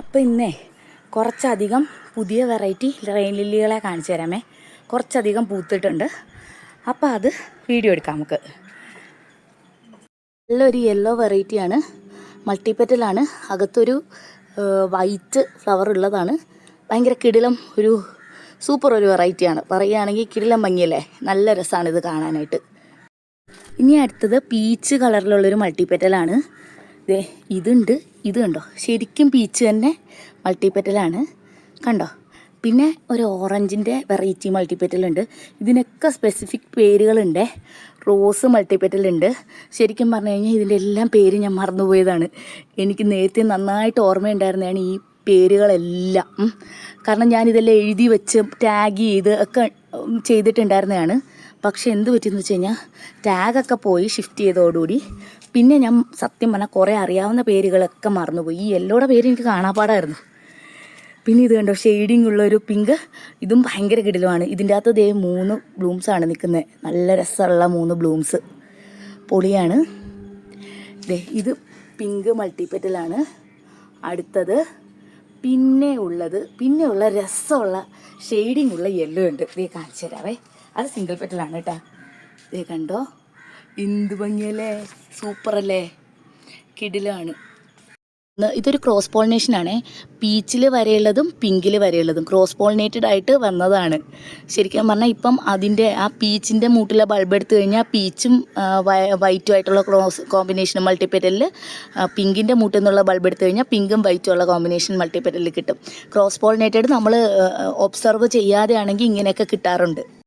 അപ്പോൾ ഇന്നേ കുറച്ചധികം പുതിയ വെറൈറ്റി റെയിൻ ലില്ലികളെ കാണിച്ചു തരാമേ. കുറച്ചധികം പൂത്തിട്ടുണ്ട്. അപ്പോൾ അത് വീഡിയോ എടുക്കാം നമുക്ക്. നല്ലൊരു യെല്ലോ വെറൈറ്റിയാണ് മൾട്ടിപ്പറ്റലാണ്. അകത്തൊരു വൈറ്റ് ഫ്ലവർ ഉള്ളതാണ്. ഭയങ്കര കിടിലം ഒരു സൂപ്പർ ഒരു വെറൈറ്റിയാണ് പറയുകയാണെങ്കിൽ കിടിലം ഭംഗിയല്ലേ? നല്ല രസമാണ് ഇത് കാണാനായിട്ട്. ഇനി അടുത്തത് പീച്ച് കളറിലുള്ളൊരു മൾട്ടിപ്പെറ്റലാണ്. ദേ ഇതുണ്ട്. ഇത് കണ്ടോ? ശരിക്കും പീച്ച് തന്നെ മൾട്ടിപ്പെറ്റലാണ് കണ്ടോ? പിന്നെ ഒരു ഓറഞ്ചിന്റെ വെറൈറ്റി മൾട്ടിപ്പെറ്റലുണ്ട് ഇതിനൊക്കെ സ്പെസിഫിക് പേരുകളുണ്ട്. റോസ് മൾട്ടിപ്പെറ്റലുണ്ട് ശരിക്കും പറഞ്ഞു കഴിഞ്ഞാൽ ഇതിന്റെ എല്ലാം പേര് ഞാൻ മറന്നുപോയതാണ്. എനിക്ക് നേരത്തെ നന്നായിട്ട് ഓർമ്മയുണ്ടായിരുന്നതാണ് ഈ പേരുകളെല്ലാം. കാരണം ഞാനിതെല്ലാം എഴുതി വെച്ച് ടാഗ് ചെയ്ത് ഒക്കെ ചെയ്തിട്ടുണ്ടായിരുന്നതാണ്. പക്ഷെ എന്ത് പറ്റിയെന്ന് വെച്ച് കഴിഞ്ഞാൽ ടാഗൊക്കെ പോയി ഷിഫ്റ്റ് ചെയ്തതോടുകൂടി പിന്നെ ഞാൻ സത്യം പറഞ്ഞാൽ കുറേ അറിയാവുന്ന പേരുകളൊക്കെ മറന്നുപോയി. ഈ എല്ലോടെ പേര് എനിക്ക് കാണാപ്പാടായിരുന്നു. പിന്നെ ഇത് കണ്ടോ ഷെയ്ഡിങ് ഉള്ളൊരു പിങ്ക് ഇതും ഭയങ്കര കിടിലുമാണ്. ഇതിന്റെ അകത്ത് ദേ മൂന്ന് ബ്ലൂംസാണ് നിൽക്കുന്നത് നല്ല രസമുള്ള മൂന്ന് ബ്ലൂംസ് പൊളിയാണ്. ദേ ഇത് പിങ്ക് മൾട്ടിപ്പെറ്റലാണ് അടുത്തത് പിന്നെ ഉള്ളത് പിന്നെ ഉള്ള രസമുള്ള ഷെയ്ഡിങ് ഉള്ള യെല്ലോ ഉണ്ട്. ദേ കാണിച്ചു തരാവേ. അത് സിംഗിൾ പെറ്റലാണ് കേട്ടോ ദേ കണ്ടോ? എന്ത് ഭംഗിയല്ലേ? സൂപ്പറല്ലേ കിടിലാണ്. ഇതൊരു ക്രോസ് പോളിനേഷൻ ആണ്. പീച്ചിൽ വരെയുള്ളതും പിങ്കിൽ വരെയുള്ളതും ക്രോസ് പോളിനേറ്റഡ് ആയിട്ട് വന്നതാണ്. ശരിക്കും പറഞ്ഞാൽ ഇപ്പം അതിന്റെ ആ പീച്ചിന്റെ മൂട്ടിലെ ബൾബ് എടുത്തു കഴിഞ്ഞാൽ പീച്ചും വൈറ്റും ആയിട്ടുള്ള ക്രോസ് കോമ്പിനേഷൻ മൾട്ടിപ്പെറ്റലിൽ പിങ്കിന്റെ മൂട്ടിൽ നിന്നുള്ള ബൾബ് എടുത്തു കഴിഞ്ഞാൽ പിങ്കും വൈറ്റും ഉള്ള കോമ്പിനേഷൻ മൾട്ടിപ്പെറ്റലിൽ കിട്ടും. ക്രോസ് പോളിനേറ്റഡ് നമ്മൾ ഒബ്സർവ് ചെയ്യാതെയാണെങ്കിൽ ഇങ്ങനെയൊക്കെ കിട്ടാറുണ്ട്.